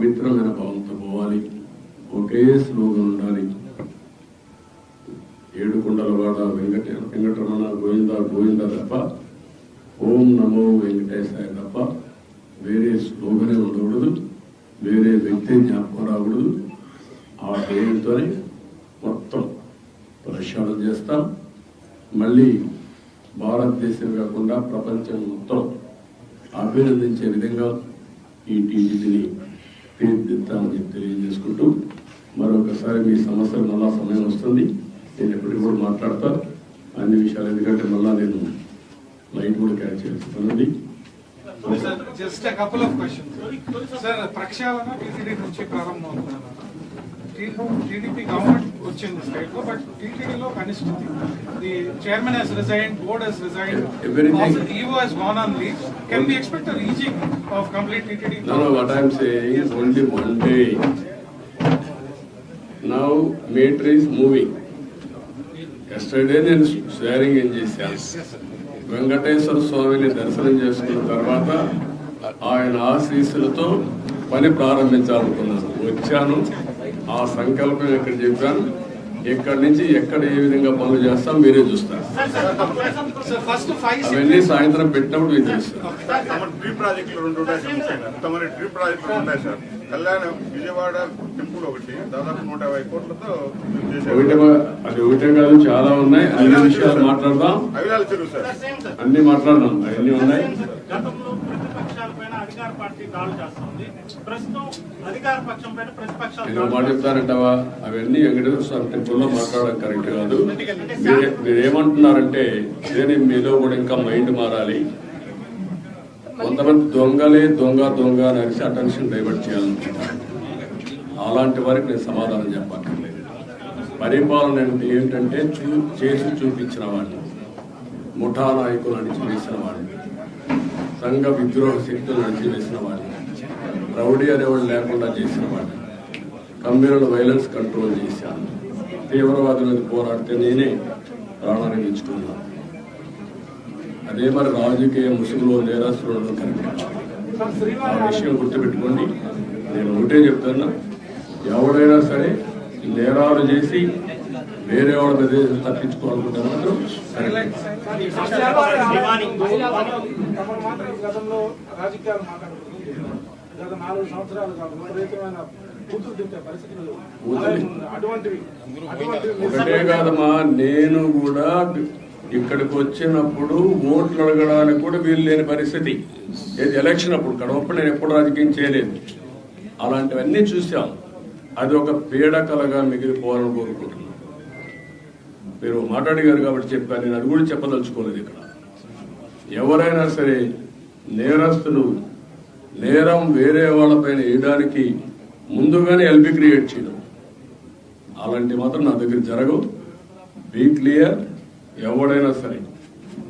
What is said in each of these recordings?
పవిత్రమైన భావంతో పోవాలి. ఒకే స్లోగన్ ఉండాలి. ఏడుకొండలవాడ వెంకట వెంకటరమణ గోవింద గోవింద తప్ప ఓం నమో వెంకటేశాయ తప్ప వేరే స్లోగనే ఉండకూడదు. వేరే వ్యక్తి జ్ఞాపకం రాకూడదు. ఆ పేరుతోనే మొత్తం ప్రక్షాళన చేస్తాం. మళ్ళీ భారతదేశం కాకుండా ప్రపంచం మొత్తం అభినందించే విధంగా ఈ టీజీని తీర్చిదిద్దామని చెప్పి తెలియజేసుకుంటూ మరొకసారి మీ సమస్యలు మళ్ళా సమయం వస్తుంది. నేను ఎప్పటికి కూడా మాట్లాడతా. అన్ని విషయాలు ఎందుకంటే మళ్ళా నేను లైట్ కూడా క్యాచ్ చేస్తున్నది జస్ట్ a సార్ ప్రక్షాళన టీటీడీ నుంచి టీడీపీ గవర్నమెంట్ వచ్చింది స్టేట్లో బట్ టీటీడీలో కనిష్ఠితి. The chairman he's resign board he's resign Everything. EO he's gone on leave can be expect reaching of complete TTD No, no, what I'm saying is only one day. Now meter is moving. Yesterday నేను swearing ఏం చేశాను వెంకటేశ్వర స్వామిని దర్శనం చేసుకున్న తర్వాత ఆయన ఆశీస్సులతో పని ప్రారంభించాలనుకున్నాను. వచ్చాను. ఆ సంకల్పం ఇక్కడ చెప్పాను ఇక్కడి నుంచి ఎక్కడ ఏ విధంగా పనులు చేస్తాం మీరే చూస్తారు. సార్ ఫస్ట్ ఫైవ్ అవన్నీ సాయంత్రం పెట్టినప్పుడు మీకు తెలుస్తుంది తమ డ్రీ ప్రాజెక్టులు రెండు ఉన్నాయి సార్ తమ డ్రీ ప్రాజెక్టులు ఉన్నాయి సార్. కళ్యాణ విజయవాడ టెంపుల్ ఒకటి. దాదాపు నూట యాభై కోట్లతో చేశారు. ఒకటే అది ఒకటే కాదు చాలా ఉన్నాయి. అన్ని విషయాలు మాట్లాడదాం. అన్ని మాట్లాడదాం. అవన్నీ ఉన్నాయి గతంలో ప్రతిపక్షాల పైన అధికార పార్టీ దాడులు చేస్తుంది. ప్రస్తుతం అధికార పక్షం పైన ప్రతిపక్షాలు నేను ఒక మాట అవన్నీ వెంకటేశ్వర స్వామి టెంపుల్లో మాట్లాడడం కరెక్ట్ కాదు. మీరే- మీరేమంటున్నారంటే ఇదే మీలో కూడా ఇంకా మైండ్ మారాలి. కొంతమంది దొంగలే దొంగ దొంగ అని అరిసి అటెన్షన్ డైవర్ట్ చేయాలనుకుంటారు అలాంటి వారికి నేను సమాధానం చెప్పక్కర్లేదు. పరిపాలన అంటే ఏంటంటే చూ చేసి చూపించిన వాడిని. ముఠా నాయకులు అణిచివేసిన వాడిని. సంఘ విద్రోహ శక్తులు అణిచివేసిన వాడిని. రౌడీ అనేవాడు లేకుండా చేసిన వాడిని. కమ్యూనల్ వైలెన్స్ కంట్రోల్ చేశాను. తీవ్రవాదులను పోరాడితే నేనే ప్రాణాన్ని ఇచ్చుకున్నాను అదే మరి రాజకీయ ముసుగులో నేరస్తులను కరెక్ట్ ఆ విషయం గుర్తుపెట్టుకోండి. నేను ఒకటే చెప్తున్నా. ఎవడైనా సరే నేరాలు చేసి వేరే వాళ్ళ మీద తప్పించుకోవాలనుకుంటే గతంలో రాజకీయాలు గత నాలుగు సంవత్సరాలుగా విపరీతమైన ఒకటే కాదమ్మా నేను కూడా ఇక్కడికి వచ్చినప్పుడు ఓట్లు అడగడానికి కూడా వీలు లేని పరిస్థితి. ఏది ఎలక్షన్ అప్పుడు కడవప్పుడు నేను ఎప్పుడు రాజకీయం చేయలేదు. అలాంటివన్నీ చూసాం అది ఒక పీడకలగా మిగిలిపోవాలని కోరుకుంటున్నాను మీరు మాట్లాడిగారు కాబట్టి చెప్పాను. నేను అది కూడా చెప్పదలుచుకోలేదు ఇక్కడ. ఎవరైనా సరే నేరస్తులు నేరం వేరే వాళ్ళపైన వేయడానికి ముందుగానే ఎల్బి క్రియేట్ చేయడం. అలాంటి మాత్రం నా దగ్గర జరగవు. బీ క్లియర్ ఎవడైనా సరే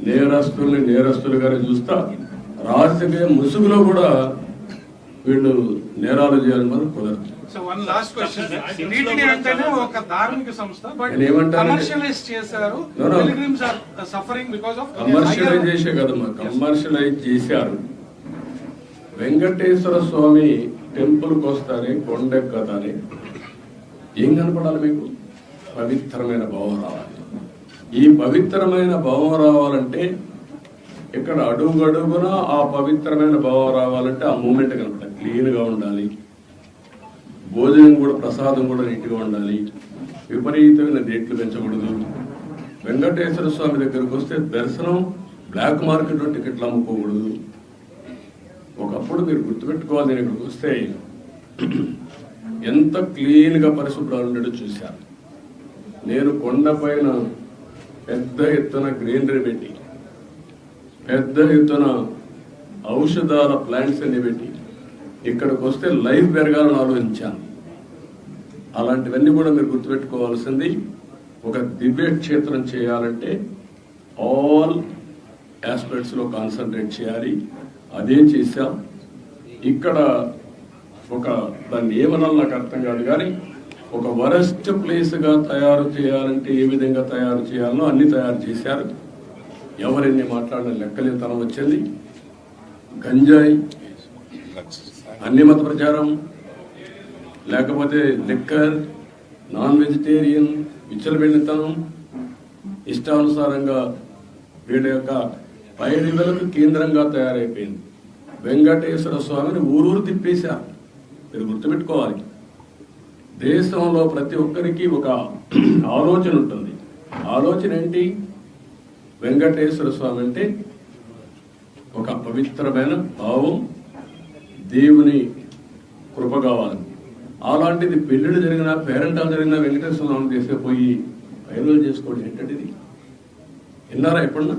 నేరస్తుల్ని నేరస్తులుగానే చూస్తా. రాజకీయ ముసుగులో కూడా వీళ్ళు నేరాలు చేయాలని మాత్రం కుదరదు so one last question TTD అంటేనే ఒక ధార్మిక సంస్థ బట్ నేను ఏమంటానంటే- కమర్షియలైజ్ చేశారు. No, no. Pilgrims are suffering because of commercialise చేసే కదమ్మా కమర్షియలైజ్ చేశారు. వెంకటేశ్వర స్వామి టెంపుల్కి వస్తానే కొండెక్కతానే ఏం కనపడాలి మీకు? పవిత్రమైన భావం రావాలి. ఈ పవిత్రమైన భావం రావాలంటే ఇక్కడ అడుగడుగున ఆ పవిత్రమైన భావం రావాలంటే ఆ మూమెంట్ కనపడాలి. క్లీన్గా ఉండాలి. భోజనం కూడా ప్రసాదం కూడా నీట్గా ఉండాలి. విపరీతమైన రేట్లు పెంచకూడదు. వెంకటేశ్వర స్వామి దగ్గరకు వస్తే దర్శనం బ్లాక్ మార్కెట్లో టికెట్లు అమ్ముకోకూడదు. ఒకప్పుడు మీరు గుర్తుపెట్టుకోవాలి నేను ఇక్కడికి వస్తే ఎంత క్లీన్గా పరిశుభ్రాలు ఉండేటో చూశాను. నేను కొండపైన పెద్ద ఎత్తున గ్రీనరీ పెట్టి పెద్ద ఎత్తున ఔషధాల ప్లాంట్స్ అన్ని పెట్టి ఇక్కడికి వస్తే లైఫ్ పెరగాలని ఆలోచించాను. అలాంటివన్నీ కూడా మీరు గుర్తుపెట్టుకోవాల్సింది ఒక దివ్య క్షేత్రం చేయాలంటే ఆల్ ఆస్పెక్ట్స్లో కాన్సన్ట్రేట్ చేయాలి. అదేం చేశాం? ఇక్కడ ఒక దాన్ని ఏమనాలి నాకు అర్థం కాదు కానీ ఒక వరస్ట్ ప్లేస్గా తయారు చేయాలంటే ఏ విధంగా తయారు చేయాలో అన్ని తయారు చేశారు. ఎవరిని మాట్లాడిన లెక్కలేతనం వచ్చింది. గంజాయి అన్ని మత ప్రచారం లేకపోతే లిక్కర్ నాన్ వెజిటేరియన్ విచ్చలబెండితనం ఇష్టానుసారంగా వీళ్ళ యొక్క పైరులకు కేంద్రంగా తయారైపోయింది. వెంకటేశ్వర స్వామిని ఊరూరు తిప్పేశారు మీరు గుర్తుపెట్టుకోవాలి. దేశంలో ప్రతి ఒక్కరికి ఒక ఆలోచన ఉంటుంది. ఆలోచన ఏంటి? వెంకటేశ్వర స్వామి అంటే ఒక పవిత్రమైన భావం దేవుని కృప కావాలి. అలాంటిది పెళ్ళిళ్ళు జరిగిన పేరెంటాలు జరిగిన వెంకటేశ్వర స్వామి తీసుకుపోయి వైరల్ చేసుకోవడం ఏంటంటే ఇది విన్నారా ఎప్పుడన్నా?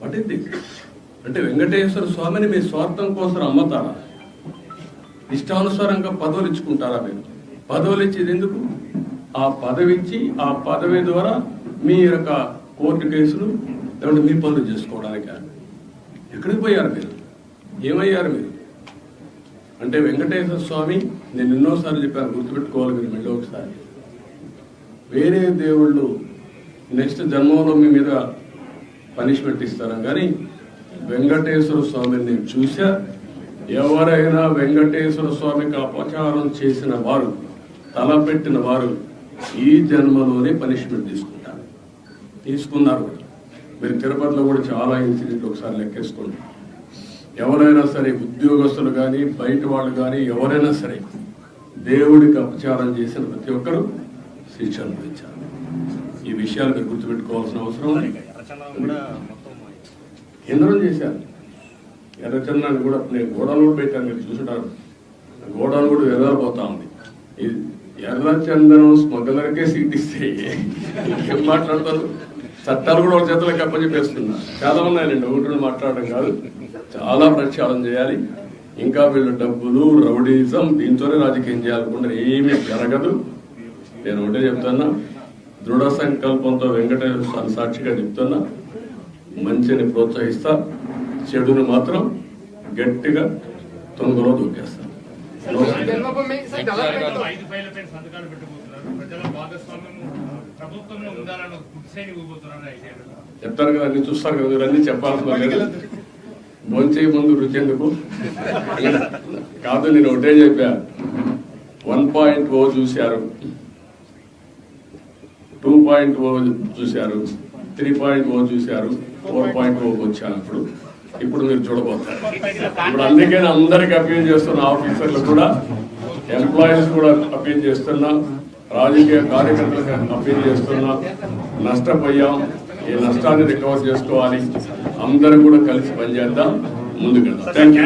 పట్టింది అంటే వెంకటేశ్వర స్వామిని మీ స్వార్థం కోసం అమ్మతారా? ఇష్టానుసారంగా పదవులు ఇచ్చుకుంటారా మీరు? పదవులు ఇచ్చేది ఎందుకు? ఆ పదవి ఇచ్చి ఆ పదవి ద్వారా మీ యొక్క కోర్టు కేసులు లేకుంటే మీ పనులు చేసుకోవడానికి? ఎక్కడికి పోయారు మీరు? ఏమయ్యారు మీరు? అంటే వెంకటేశ్వర స్వామి నేను ఎన్నోసార్లు చెప్పాను గుర్తుపెట్టుకోవాలి మీరు మళ్ళీ ఒకసారి. వేరే దేవుళ్ళు నెక్స్ట్ జన్మలో మీ మీద పనిష్మెంట్ ఇస్తారా? కానీ వెంకటేశ్వర స్వామిని నేను చూసా ఎవరైనా వెంకటేశ్వర స్వామికి అపచారం చేసిన వారు తలపెట్టిన వారు ఈ జన్మలోనే పనిష్మెంట్ తీసుకుంటారు. తీసుకున్నారు కూడా. మీరు తిరుపతిలో కూడా చాలా ఇన్సిడెంట్ ఒకసారి లెక్కేసుకోండి. ఎవరైనా సరే ఉద్యోగస్తులు కానీ బయట వాళ్ళు కానీ ఎవరైనా సరే దేవుడికి అపచారం చేసిన ప్రతి ఒక్కరూ శిక్ష పెంచాలి ఈ విషయాలు మీరు గుర్తుపెట్టుకోవాల్సిన అవసరం కేంద్రం చేశారు. ఎర్రచందాన్ని కూడా నేను గోడలు కూడా పెట్టాను మీరు చూసుంటారు. గోడలు కూడా ఎర్రపోతా ఉంది. ఇది ఎర్రచందనం స్మగ్లర్కే సీట్ ఇస్తే ఏం మాట్లాడతారు? చట్టాలు కూడా వాళ్ళ చేతులకు అప్పచెప్పేస్తున్నా చాలా ఉన్నాయండి ఒకటి మాట్లాడడం కాదు. చాలా ప్రక్షాళన చేయాలి. ఇంకా వీళ్ళు డబ్బులు రౌడీజం దీంతోనే రాజకీయం చేయాలనుకుంటే ఏమీ జరగదు. నేను ఒకటే చెప్తున్నా. దృఢ సంకల్పంతో వెంకటేశ్వర స్వామి సాక్షిగా చెప్తున్నా. మంచిని ప్రోత్సహిస్తా. చెడుని మాత్రం గట్టిగా తొందరలో దూకేస్తా ఐదు సంతకాలు భాగస్వామ్యం చెప్తారు కదా అన్ని చూస్తారు కదా మీరు అన్ని చెప్పాల్సిన లేదు భోంచే ముందు రుచి ఎందుకు? కాదు నేను ఒకటే చెప్పా. వన్ పాయింట్ ఓ చూశారు. టూ పాయింట్ ఓ చూశారు. త్రీ పాయింట్ ఓ చూశారు. ఫోర్ పాయింట్ ఓ వచ్చాను ఇప్పుడు. మీరు చూడబోతారు. ఇప్పుడు అందుకే అందరికి అప్పీల్ చేస్తున్న ఆఫీసర్లు కూడా ఎంప్లాయీస్ కూడా అప్పీల్ చేస్తున్నా. రాజకీయ కార్యకర్తలకు అప్పీల్ చేస్తున్నా నష్టపోయాం ఈ నష్టాన్ని రికవర్ చేసుకోవాలి. అందరం కూడా కలిసి పనిచేద్దాం ముందుకెళ్దాం. థ్యాంక్